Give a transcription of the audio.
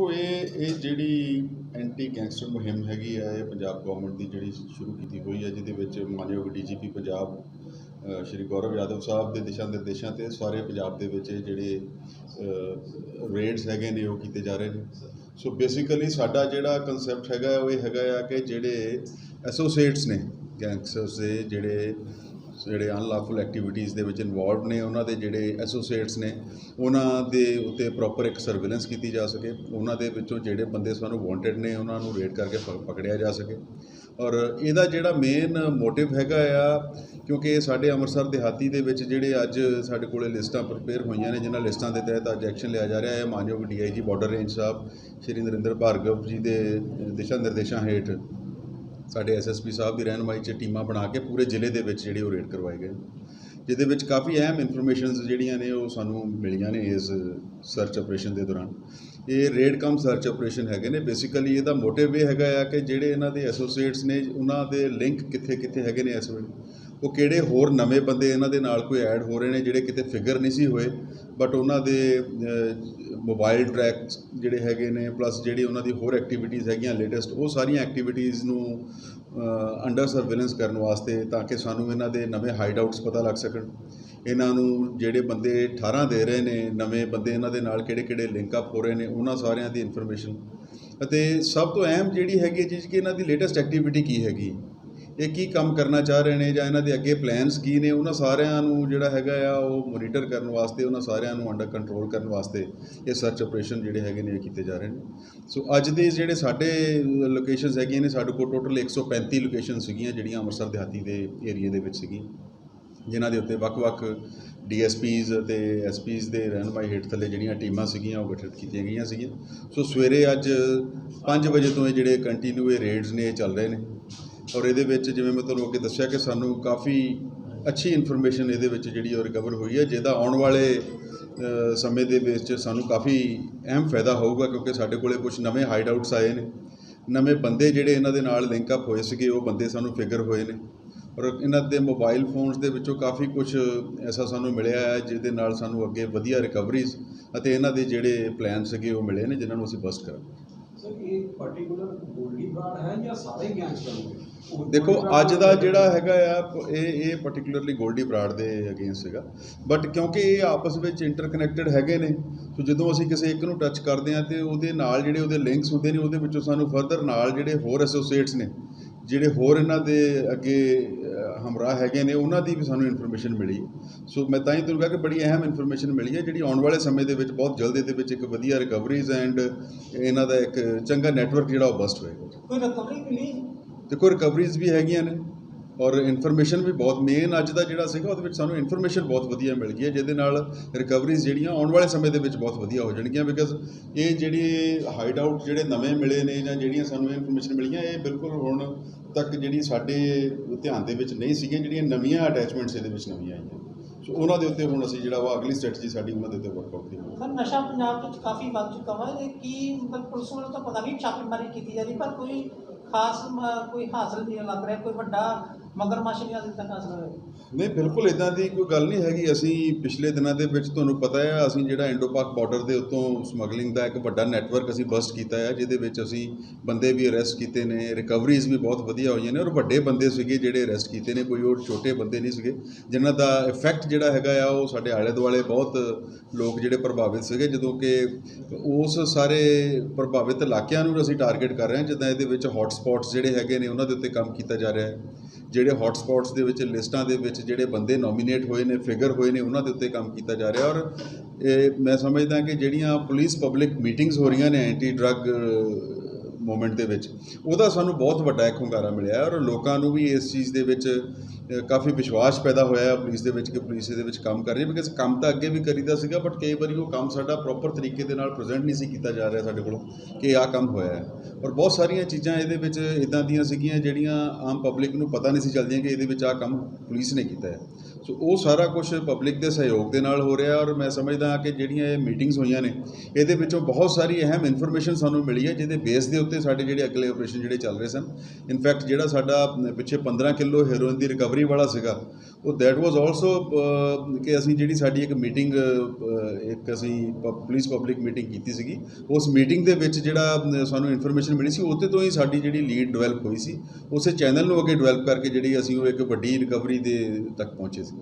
ਦੇਖੋ, ਇਹ ਇਹ ਜਿਹੜੀ ਐਂਟੀ ਗੈਂਗਸਟਰ ਮੁਹਿੰਮ ਹੈਗੀ ਆ, ਇਹ ਪੰਜਾਬ ਗਵਰਨਮੈਂਟ ਦੀ ਜਿਹੜੀ ਸ਼ੁਰੂ ਕੀਤੀ ਹੋਈ ਹੈ ਜਿਹਦੇ ਵਿੱਚ ਮਾਨਯੋਗ ਡੀਜੀਪੀ ਪੰਜਾਬ ਸ਼੍ਰੀ ਗੌਰਵ ਯਾਦਵ ਸਾਹਿਬ ਦੇ ਦਿਸ਼ਾ ਨਿਰਦੇਸ਼ਾਂ ਤੇ ਸਾਰੇ ਪੰਜਾਬ ਦੇ ਵਿੱਚ ਇਹ ਜਿਹੜੇ ਰੇਡਸ ਹੈਗੇ ਨੇ, ਉਹ ਕੀਤੇ ਜਾ ਰਹੇ ਨੇ। ਸੋ ਬੇਸਿਕਲੀ ਸਾਡਾ ਜਿਹੜਾ ਕਨਸੈਪਟ ਹੈਗਾ, ਉਹ ਇਹ ਹੈਗਾ ਆ ਕਿ ਜਿਹੜੇ ਐਸੋਸੀਏਟਸ ਨੇ ਗੈਂਗਸਟਰਸ ਦੇ ਜਿਹੜੇ ਜਿਹੜੇ ਅਨਲਾਫੁਲ ਐਕਟੀਵਿਟੀਜ਼ ਦੇ ਵਿੱਚ ਇਨਵੋਲਵ ਨੇ, ਉਹਨਾਂ ਦੇ ਜਿਹੜੇ ਐਸੋਸੀਏਟਸ ਨੇ, ਉਹਨਾਂ ਦੇ ਉੱਤੇ ਪ੍ਰੋਪਰ ਇੱਕ ਸਰਵੇਲੈਂਸ ਕੀਤੀ ਜਾ ਸਕੇ। ਉਹਨਾਂ ਦੇ ਵਿੱਚੋਂ ਜਿਹੜੇ ਬੰਦੇ ਸਾਨੂੰ ਵਾਂਟਡ ਨੇ, ਉਹਨਾਂ ਨੂੰ ਰੇਡ ਕਰਕੇ ਪ- ਪਕੜਿਆ ਜਾ ਸਕੇ। ਔਰ ਇਹਦਾ ਜਿਹੜਾ ਮੇਨ ਮੋਟਿਵ ਹੈਗਾ ਆ, ਕਿਉਂਕਿ ਸਾਡੇ ਅੰਮ੍ਰਿਤਸਰ ਦਿਹਾਤੀ ਦੇ ਵਿੱਚ ਜਿਹੜੇ ਅੱਜ ਸਾਡੇ ਕੋਲੇ ਲਿਸਟਾਂ ਪ੍ਰਪੇਅਰ ਹੋਈਆਂ ਨੇ, ਜਿਨ੍ਹਾਂ ਲਿਸਟਾਂ ਦੇ ਤਹਿਤ ਅੱਜ ਐਕਸ਼ਨ ਲਿਆ ਜਾ ਰਿਹਾ ਹੈ। ਮਾਨਯੋਗ DIG border range Sahib, Shri Narinder Bhargav ji ਦੇ ਦਿਸ਼ਾ ਨਿਰਦੇਸ਼ਾਂ ਹੇਠ ਸਾਡੇ ਐਸਐਸਪੀ ਸਾਹਿਬ ਦੀ ਰਹਿਨਮਾਈ 'ਚ ਟੀਮਾਂ ਬਣਾ ਕੇ ਪੂਰੇ ਜ਼ਿਲ੍ਹੇ ਦੇ ਵਿੱਚ ਜਿਹੜੀ ਉਹ ਰੇਡ ਕਰਵਾਏ ਗਏ ਜਿਹਦੇ ਵਿੱਚ ਕਾਫੀ ਅਹਿਮ ਇਨਫੋਰਮੇਸ਼ਨਸ ਜਿਹੜੀਆਂ ਨੇ ਉਹ ਸਾਨੂੰ ਮਿਲੀਆਂ ਨੇ ਇਸ ਸਰਚ ਆਪਰੇਸ਼ਨ ਦੇ ਦੌਰਾਨ। ਇਹ ਰੇਡ ਕਮ ਸਰਚ ਆਪਰੇਸ਼ਨ ਹੈਗੇ ਨੇ। ਬੇਸਿਕਲੀ ਇਹਦਾ ਮੋਟਿਵ ਇਹ ਹੈਗਾ ਆ ਕਿ ਜਿਹੜੇ ਇਹਨਾਂ ਦੇ ਐਸੋਸੀਏਟਸ ਨੇ, ਉਹਨਾਂ ਦੇ ਲਿੰਕ ਕਿੱਥੇ ਕਿੱਥੇ ਹੈਗੇ ਨੇ ਇਸ ਵੇਲੇ। ਉਹ ਕਿਹੜੇ ਹੋਰ ਨਵੇਂ ਬੰਦੇ ਇਹਨਾਂ ਦੇ ਨਾਲ ਕੋਈ ਐਡ ਹੋ ਰਹੇ ਨੇ ਜਿਹੜੇ ਕਿਤੇ ਫਿਗਰ ਨਹੀਂ ਸੀ ਹੋਏ ਬਟ ਉਹਨਾਂ ਦੇ ਮੋਬਾਈਲ ਟਰੈਕਸ ਜਿਹੜੇ ਹੈਗੇ ਨੇ ਪਲੱਸ ਜਿਹੜੀ ਉਹਨਾਂ ਦੀ ਹੋਰ ਐਕਟੀਵਿਟੀਜ਼ ਹੈਗੀਆਂ ਲੇਟੈਸਟ ਉਹ ਸਾਰੀਆਂ ਐਕਟੀਵਿਟੀਜ਼ ਨੂੰ ਅੰਡਰ ਸਰਵੇਲੈਂਸ ਕਰਨ ਵਾਸਤੇ ਤਾਂ ਕਿ ਸਾਨੂੰ ਇਹਨਾਂ ਦੇ ਨਵੇਂ ਹਾਈਡ ਆਊਟਸ ਪਤਾ ਲੱਗ ਸਕਣ। ਇਹਨਾਂ ਨੂੰ ਜਿਹੜੇ ਬੰਦੇ 18 ਦੇ ਰਹੇ ਨੇ, ਨਵੇਂ ਬੰਦੇ ਇਹਨਾਂ ਦੇ ਨਾਲ ਕਿਹੜੇ ਕਿਹੜੇ ਲਿੰਕ ਅਪ ਹੋ ਰਹੇ ਨੇ, ਉਹਨਾਂ ਸਾਰਿਆਂ ਦੀ ਇਨਫੋਰਮੇਸ਼ਨ ਅਤੇ ਸਭ ਤੋਂ ਅਹਿਮ ਜਿਹੜੀ ਹੈਗੀ ਹੈ ਚੀਜ਼ ਕਿ ਇਹਨਾਂ ਦੀ ਲੇਟੈਸਟ ਐਕਟੀਵਿਟੀ ਕੀ ਹੈਗੀ? ਇਹ ਕੀ ਕੰਮ ਕਰਨਾ ਚਾਹ ਰਹੇ ਨੇ ਜਾਂ ਇਹਨਾਂ ਦੇ ਅੱਗੇ ਪਲਾਨਸ ਕੀ ਨੇ? ਉਹਨਾਂ ਸਾਰਿਆਂ ਨੂੰ ਜਿਹੜਾ ਹੈਗਾ ਆ, ਉਹ ਮੋਨੀਟਰ ਕਰਨ ਵਾਸਤੇ, ਉਹਨਾਂ ਸਾਰਿਆਂ ਨੂੰ ਅੰਡਰ ਕੰਟਰੋਲ ਕਰਨ ਵਾਸਤੇ ਇਹ ਸਰਚ ਆਪਰੇਸ਼ਨ ਜਿਹੜੇ ਹੈਗੇ ਨੇ ਇਹ ਕੀਤੇ ਜਾ ਰਹੇ ਨੇ। ਸੋ ਅੱਜ ਦੇ ਜਿਹੜੇ ਸਾਡੇ ਲੋਕੇਸ਼ਨਸ ਹੈਗੀਆਂ ਨੇ, ਸਾਡੇ ਕੋਲ ਟੋਟਲ 135 ਲੋਕੇਸ਼ਨ ਸੀਗੀਆਂ, ਜਿਹੜੀਆਂ ਅੰਮ੍ਰਿਤਸਰ, ਦਿਹਾਤੀ ਦੇ ਏਰੀਆ ਦੇ ਵਿੱਚ ਸੀਗੀਆਂ, ਜਿਨ੍ਹਾਂ ਦੇ ਉੱਤੇ ਵੱਖ-ਵੱਖ ਡੀਐਸਪੀਜ਼ ਤੇ ਐਸਪੀਜ਼ ਦੇ ਰਹਿਨਮਾਈ ਹੇਠ ਥੱਲੇ ਜਿਹੜੀਆਂ ਟੀਮਾਂ ਸੀਗੀਆਂ, ਉਹ ਗਠਿਤ ਕੀਤੀਆਂ ਗਈਆਂ ਸੀਗੀਆਂ। ਸੋ ਸਵੇਰੇ ਅੱਜ 5 ਵਜੇ ਤੋਂ ਇਹ ਜਿਹੜੇ ਕੰਟੀਨਿਊ ਇਹ ਰੇਡਸ ਨੇ, ਇਹ ਚੱਲ ਰਹੇ ਨੇ। ਔਰ ਇਹਦੇ ਵਿੱਚ ਜਿਵੇਂ ਮੈਂ ਤੁਹਾਨੂੰ ਅੱਗੇ ਦੱਸਿਆ ਕਿ ਸਾਨੂੰ ਕਾਫੀ ਅੱਛੀ ਇਨਫੋਰਮੇਸ਼ਨ ਇਹਦੇ ਵਿੱਚ ਜਿਹੜੀ ਉਹ ਰਿਕਵਰ ਹੋਈ ਹੈ, ਜਿਹਦਾ ਆਉਣ ਵਾਲੇ ਸਮੇਂ ਦੇ ਵਿੱਚ ਸਾਨੂੰ ਕਾਫੀ ਅਹਿਮ ਫਾਇਦਾ ਹੋਊਗਾ ਕਿਉਂਕਿ ਸਾਡੇ ਕੋਲੇ ਕੁਝ ਨਵੇਂ ਹਾਈਡ ਆਊਟਸ ਆਏ ਨੇ, ਨਵੇਂ ਬੰਦੇ ਜਿਹੜੇ ਇਹਨਾਂ ਦੇ ਨਾਲ ਲਿੰਕ ਅਪ ਹੋਏ ਸੀਗੇ, ਉਹ ਬੰਦੇ ਸਾਨੂੰ ਫਿਗਰ ਹੋਏ ਨੇ ਔਰ ਇਹਨਾਂ ਦੇ ਮੋਬਾਈਲ ਫੋਨਸ ਦੇ ਵਿੱਚੋਂ ਕਾਫੀ ਕੁਝ ਐਸਾ ਸਾਨੂੰ ਮਿਲਿਆ ਹੈ, ਜਿਹਦੇ ਨਾਲ ਸਾਨੂੰ ਅੱਗੇ ਵਧੀਆ ਰਿਕਵਰੀਜ਼ ਅਤੇ ਇਹਨਾਂ ਦੇ ਜਿਹੜੇ ਪਲਾਨ ਸੀਗੇ ਉਹ ਮਿਲੇ ਨੇ, ਜਿਨ੍ਹਾਂ ਨੂੰ ਅਸੀਂ ਬਸਟ ਕਰਾਂਗੇ। ਸਰ ਇਹ ਪਾਰਟਿਕੂਲਰ ਗੋਲਡੀ ਬਰਾਡ ਹੈ ਜਾਂ ਸਾਰੇ ਗੈਂਗਸਟਰ ਹੋਣਗੇ ਉਹ ਦੇਖੋ ਅੱਜ ਦਾ ਜਿਹੜਾ ਹੈਗਾ ਆ ਇਹ ਇਹ ਪਾਰਟਿਕੂਲਰਲੀ ਗੋਲਡੀ ਬਰਾੜ ਦੇ ਅਗੇਂਸਟ ਹੈਗਾ ਬਟ ਕਿਉਂਕਿ ਇਹ ਆਪਸ ਵਿੱਚ ਇੰਟਰਕਨੈਕਟਡ ਹੈਗੇ ਨੇ ਸੋ ਜਦੋਂ ਅਸੀਂ ਕਿਸੇ ਇੱਕ ਨੂੰ ਟੱਚ ਕਰਦੇ ਆ ਤੇ ਉਹਦੇ ਨਾਲ ਜਿਹੜੇ ਉਹਦੇ ਲਿੰਕਸ ਹੁੰਦੇ ਨੇ ਉਹਦੇ ਵਿੱਚੋਂ ਸਾਨੂੰ ਫਰਦਰ ਨਾਲ ਜਿਹੜੇ ਹੋਰ ਐਸੋਸੀਏਟਸ ਨੇ ਜਿਹੜੇ ਹੋਰ ਇਹਨਾਂ ਦੇ ਅੱਗੇ ਅ, ਹਮਰਾਹ ਹੈਗੇ ਨੇ ਉਹਨਾਂ ਦੀ ਵੀ ਸਾਨੂੰ ਇਨਫੋਰਮੇਸ਼ਨ ਮਿਲੀ। ਸੋ ਮੈਂ ਤਾਂ ਹੀ ਤੁਹਾਨੂੰ ਕਿਹਾ ਕਿ ਬੜੀ ਅਹਿਮ ਇਨਫੋਰਮੇਸ਼ਨ ਮਿਲੀ ਹੈ ਜਿਹੜੀ ਆਉਣ ਵਾਲੇ ਸਮੇਂ ਦੇ ਵਿੱਚ ਬਹੁਤ ਜਲਦ ਇਹਦੇ ਵਿੱਚ ਇੱਕ ਵਧੀਆ ਰਿਕਵਰੀਜ਼ ਐਂਡ ਇਹਨਾਂ ਦਾ ਇੱਕ ਚੰਗਾ ਨੈਟਵਰਕ ਜਿਹੜਾ ਉਹ ਬਸਟ ਹੋਏਗਾ। ਕੋਈ ਰਿਕਵਰੀ ਮਿਲੀ ਦੇਖੋ ਰਿਕਵਰੀਜ਼ ਵੀ ਹੈਗੀਆਂ ਨੇ। ਔਰ ਇਨਫੋਰਮੇਸ਼ਨ ਵੀ ਬਹੁਤ ਮੇਨ ਅੱਜ ਦਾ ਜਿਹੜਾ ਸੀਗਾ, ਉਹਦੇ ਵਿੱਚ ਸਾਨੂੰ ਇਨਫੋਰਮੇਸ਼ਨ ਬਹੁਤ ਵਧੀਆ ਮਿਲ ਗਈ ਹੈ, ਜਿਹਦੇ ਨਾਲ ਰਿਕਵਰੀਜ਼ ਜਿਹੜੀਆਂ ਆਉਣ ਵਾਲੇ ਸਮੇਂ ਦੇ ਵਿੱਚ ਬਹੁਤ ਵਧੀਆ ਹੋ ਜਾਣਗੀਆਂ ਬਿਕਾਜ਼ ਇਹ ਜਿਹੜੀ ਹਾਈਡ ਆਊਟ ਜਿਹੜੇ ਨਵੇਂ ਮਿਲੇ ਨੇ ਜਾਂ ਜਿਹੜੀਆਂ ਸਾਨੂੰ ਇਨਫੋਰਮੇਸ਼ਨ ਮਿਲੀਆਂ, ਇਹ ਬਿਲਕੁਲ ਹੁਣ ਤੱਕ ਜਿਹੜੀ ਸਾਡੇ ਧਿਆਨ ਦੇ ਵਿੱਚ ਨਹੀਂ ਸੀਗੀਆਂ, ਜਿਹੜੀਆਂ ਨਵੀਆਂ ਅਟੈਚਮੈਂਟਸ ਇਹਦੇ ਵਿੱਚ ਨਵੀਆਂ ਆਈਆਂ। ਸੋ ਉਹਨਾਂ ਦੇ ਉੱਤੇ ਹੁਣ ਅਸੀਂ ਜਿਹੜਾ ਵਾ ਅਗਲੀ ਸਟ੍ਰੈਟਜੀ ਸਾਡੀ ਉਹਨਾਂ ਦੇ ਉੱਤੇ ਵਰਕਆਊਟ ਦੀ ਹੋਊਗੀ ਸਰ, ਨਸ਼ਾ ਪੰਜਾਬ ਵਿੱਚ ਕਾਫੀ ਵੱਧ ਚੁੱਕਾ ਵਾ ਇਹ ਕੀ ਮਤਲਬ ਪੁਲਿਸ ਵੱਲੋਂ ਤਾਂ ਪਤਾ ਨਹੀਂ ਛਾਪੇਮਾਰੀ ਕੀਤੀ ਜਾ ਰਹੀ, ਪਰ ਕੋਈ ਖਾਸ ਕੋਈ ਹਾਸਲ ਨਹੀਂ ਲੱਗ ਰਿਹਾ, ਕੋਈ ਵੱਡਾ ਮਗਰਮੱਛ ਨਹੀਂ ਅਜੇ ਤੱਕ ਹਾਸਲ ਨਹੀਂ, ਬਿਲਕੁਲ ਇਦਾਂ ਦੀ ਕੋਈ ਗੱਲ ਨਹੀਂ ਹੈਗੀ। ਅਸੀਂ ਪਿਛਲੇ ਦਿਨਾਂ ਦੇ ਵਿੱਚ ਤੁਹਾਨੂੰ ਪਤਾ ਹੈ, ਅਸੀਂ ਜਿਹੜਾ ਇੰਡੋ ਪਾਕ ਬਾਰਡਰ ਦੇ ਉੱਤੋਂ ਸਮਗਲਿੰਗ ਦਾ ਇੱਕ ਵੱਡਾ ਨੈਟਵਰਕ ਅਸੀਂ ਬਸਟ ਕੀਤਾ ਹੈ, ਜਿਹਦੇ ਵਿੱਚ ਅਸੀਂ ਬੰਦੇ ਵੀ ਅਰੈਸਟ ਕੀਤੇ ਨੇ ਰਿਕਵਰੀਜ਼ ਵੀ ਬਹੁਤ ਵਧੀਆ ਹੋਈਆਂ ਨੇ ਔਰ ਵੱਡੇ ਬੰਦੇ ਸੀਗੇ ਜਿਹੜੇ ਅਰੈਸਟ ਕੀਤੇ ਨੇ, ਕੋਈ ਹੋਰ ਛੋਟੇ ਬੰਦੇ ਨਹੀਂ ਸੀਗੇ। ਜਿਨ੍ਹਾਂ ਦਾ ਇਫੈਕਟ ਜਿਹੜਾ ਹੈਗਾ ਆ, ਉਹ ਸਾਡੇ ਆਲੇ ਦੁਆਲੇ ਬਹੁਤ ਲੋਕ ਜਿਹੜੇ ਪ੍ਰਭਾਵਿਤ ਸੀਗੇ, ਜਦੋਂ ਕਿ ਉਸ ਸਾਰੇ ਪ੍ਰਭਾਵਿਤ ਇਲਾਕਿਆਂ ਨੂੰ ਅਸੀਂ ਟਾਰਗੇਟ ਕਰ ਰਹੇ ਹਾਂ, ਜਿੱਦਾਂ ਇਹਦੇ ਵਿੱਚ ਹੌਟ ਸਪੌਟਸ ਜਿਹੜੇ ਹੈਗੇ ਨੇ, ਉਹਨਾਂ ਦੇ ਉੱਤੇ ਕੰਮ ਕੀਤਾ ਜਾ ਰਿਹਾ ਹੈ। ਜਿਹੜੇ ਹੌਟ ਸਪੌਟਸ ਦੇ ਵਿੱਚ, ਲਿਸਟਾਂ ਦੇ ਵਿੱਚ ਜਿਹੜੇ ਬੰਦੇ ਨੋਮੀਨੇਟ ਹੋਏ ਨੇ ਫਿਗਰ ਹੋਏ ਨੇ, ਉਹਨਾਂ ਦੇ ਉੱਤੇ ਕੰਮ ਕੀਤਾ ਜਾ ਰਿਹਾ। ਔਰ ਇਹ ਮੈਂ ਸਮਝਦਾ ਕਿ ਜਿਹੜੀਆਂ ਪੁਲਿਸ ਪਬਲਿਕ ਮੀਟਿੰਗਸ ਹੋ ਰਹੀਆਂ ਨੇ ਐਂਟੀ ਡਰੱਗ ਮੂਵਮੈਂਟ ਦੇ ਵਿੱਚ, ਉਹਦਾ ਸਾਨੂੰ ਬਹੁਤ ਵੱਡਾ ਇੱਕ ਹੁੰਗਾਰਾ ਮਿਲਿਆ ਔਰ ਲੋਕਾਂ ਨੂੰ ਵੀ ਇਸ ਚੀਜ਼ ਦੇ ਵਿੱਚ ਕਾਫੀ ਵਿਸ਼ਵਾਸ ਪੈਦਾ ਹੋਇਆ ਪੁਲਿਸ ਦੇ ਵਿੱਚ ਕਿ ਪੁਲਿਸ ਇਹਦੇ ਵਿੱਚ ਕੰਮ ਕਰ ਰਹੀ ਹੈ ਬਿਕਾਜ਼ ਕੰਮ ਤਾਂ ਅੱਗੇ ਵੀ ਕਰੀਦਾ ਸੀਗਾ ਬਟ ਕਈ ਵਾਰੀ ਉਹ ਕੰਮ ਸਾਡਾ ਪ੍ਰੋਪਰ ਤਰੀਕੇ ਦੇ ਨਾਲ ਪ੍ਰੈਜ਼ੈਂਟ ਨਹੀਂ ਸੀ ਕੀਤਾ ਜਾ ਰਿਹਾ ਸਾਡੇ ਕੋਲੋਂ ਕਿ ਆਹ ਕੰਮ ਹੋਇਆ ਹੈ। ਔਰ ਬਹੁਤ ਸਾਰੀਆਂ ਚੀਜ਼ਾਂ ਇਹਦੇ ਵਿੱਚ ਇਦਾਂ ਦੀਆਂ ਸੀਗੀਆਂ ਜਿਹੜੀਆਂ ਆਮ ਪਬਲਿਕ ਨੂੰ ਪਤਾ ਨਹੀਂ ਸੀ ਚੱਲਦੀਆਂ ਕਿ ਇਹਦੇ ਵਿੱਚ ਆਹ ਕੰਮ ਪੁਲਿਸ ਨੇ ਕੀਤਾ ਹੈ। ਸੋ ਉਹ ਸਾਰਾ ਕੁਝ ਪਬਲਿਕ ਦੇ ਸਹਿਯੋਗ ਦੇ ਨਾਲ ਹੋ ਰਿਹਾ ਔਰ ਮੈਂ ਸਮਝਦਾ ਕਿ ਜਿਹੜੀਆਂ ਇਹ ਮੀਟਿੰਗਸ ਹੋਈਆਂ ਨੇ, ਇਹਦੇ ਵਿੱਚੋਂ ਬਹੁਤ ਸਾਰੀ ਅਹਿਮ ਇਨਫੋਰਮੇਸ਼ਨ ਸਾਨੂੰ ਮਿਲੀ ਹੈ ਜਿਹਦੇ ਬੇਸ ਦੇ ਉੱਤੇ ਸਾਡੇ ਜਿਹੜੇ ਅਗਲੇ ਆਪਰੇਸ਼ਨ ਜਿਹੜੇ ਚੱਲ ਰਹੇ ਸਨ। ਇਨਫੈਕਟ ਜਿਹੜਾ ਸਾਡਾ ਪਿੱਛੇ 15 ਕਿਲੋ ਹੈਰੋਇਨ ਦੀ ਰਿਕਵਰੀ ਰਿਕਵਰੀ ਵਾਲਾ ਸੀਗਾ। ਉਹ ਦੈਟ ਵਾਸ ਆਲਸੋ ਕਿ ਅਸੀਂ ਜਿਹੜੀ ਸਾਡੀ ਇੱਕ ਮੀਟਿੰਗ ਇੱਕ ਅਸੀਂ ਪੁਲਿਸ ਪਬਲਿਕ ਮੀਟਿੰਗ ਕੀਤੀ ਸੀਗੀ, ਉਸ ਮੀਟਿੰਗ ਦੇ ਵਿੱਚ ਜਿਹੜਾ ਸਾਨੂੰ ਇਨਫੋਰਮੇਸ਼ਨ ਮਿਲੀ ਸੀ, ਉਹਦੇ ਤੋਂ ਹੀ ਸਾਡੀ ਜਿਹੜੀ ਲੀਡ ਡਿਵੈਲਪ ਹੋਈ ਸੀ। ਉਸੇ ਚੈਨਲ ਨੂੰ ਅੱਗੇ ਡਿਵੈਲਪ ਕਰਕੇ ਜਿਹੜੀ ਅਸੀਂ ਉਹ ਇੱਕ ਵੱਡੀ ਰਿਕਵਰੀ ਦੇ ਤੱਕ ਪਹੁੰਚੇ ਸੀ।